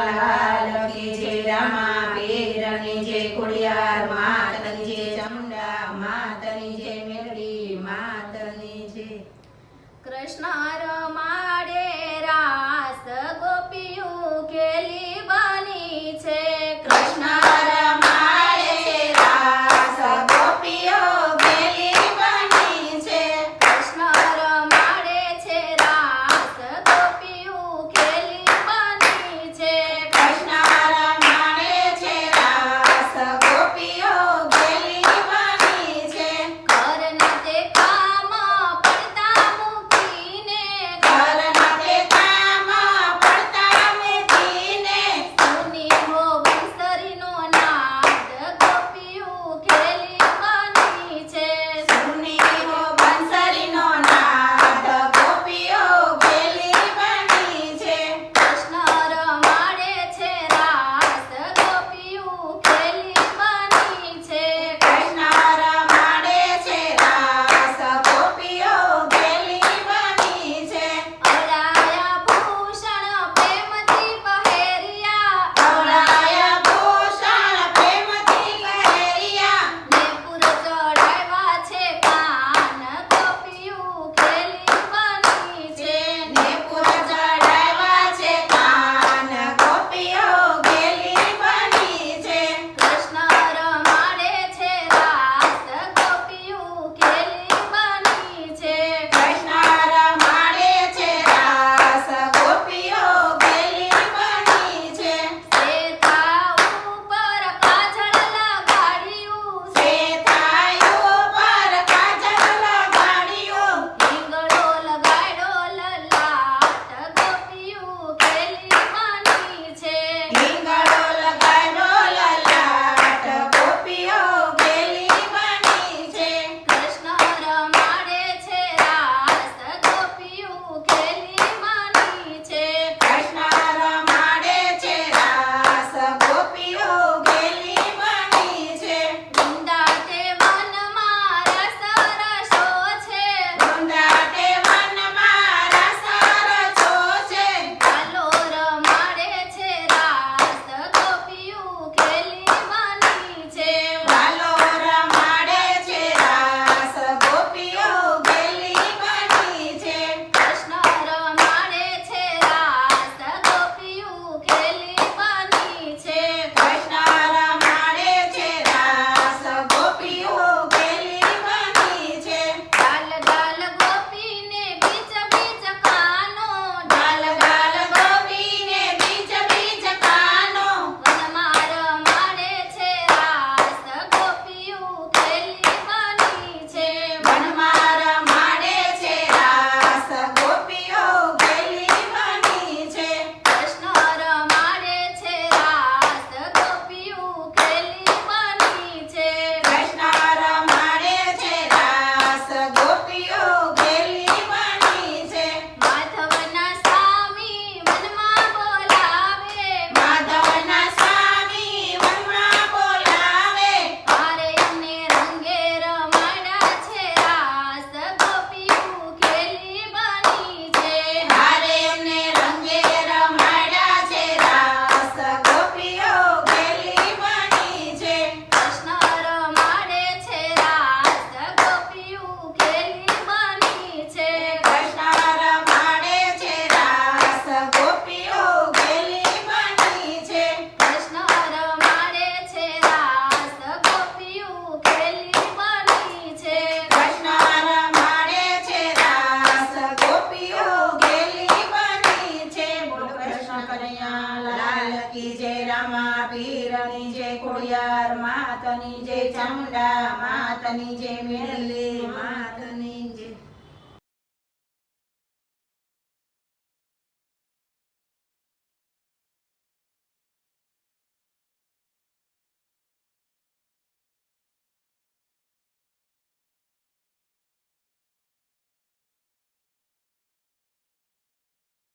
લાલ કી જે રામા પીરની જે ખોડિયાર જે ચામુંડા માતની જે કૃષ્ણ રમા પીરની જે ખોડિયાર માતની જે ચામુંડા માતની જે મેરલી માત